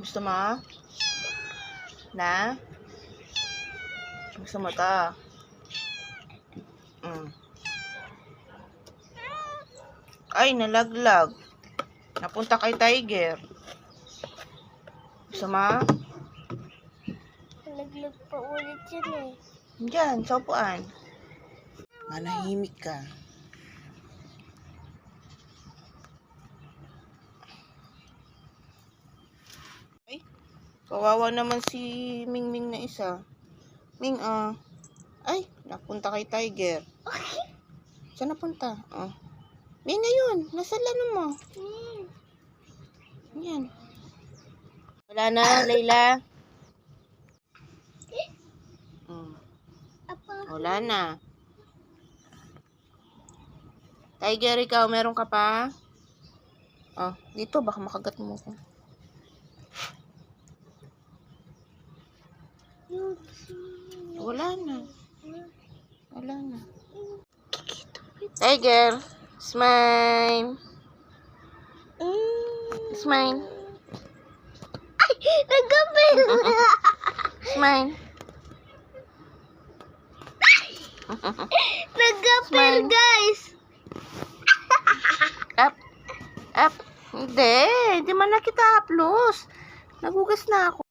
Gusto mo? Na? Gusto mo to? Mm. Ay, nalaglag. Napunta kay Tiger. Gusto mo? Naglag pa ulit yan eh. Diyan, sa upuan. Manahimik ka. Kawawa naman si Mingming na isa. Ming, ah. Ay, napunta kay Tiger. Saan napunta? Oh. Ming, ayun. Nasa lano mo. Hmm. Yan. Wala na, Layla. Mm, Apa? wala na. Tiger, ikaw, meron ka pa? Oh, dito, baka makagat mo ko. Wala na. Wala na. Tiger, smile. Smile. Ay! Nagkapil! Smile. Nagkapil, guys! Up. Up. Hindi. Hindi man na kita upload. Nagugas na ako.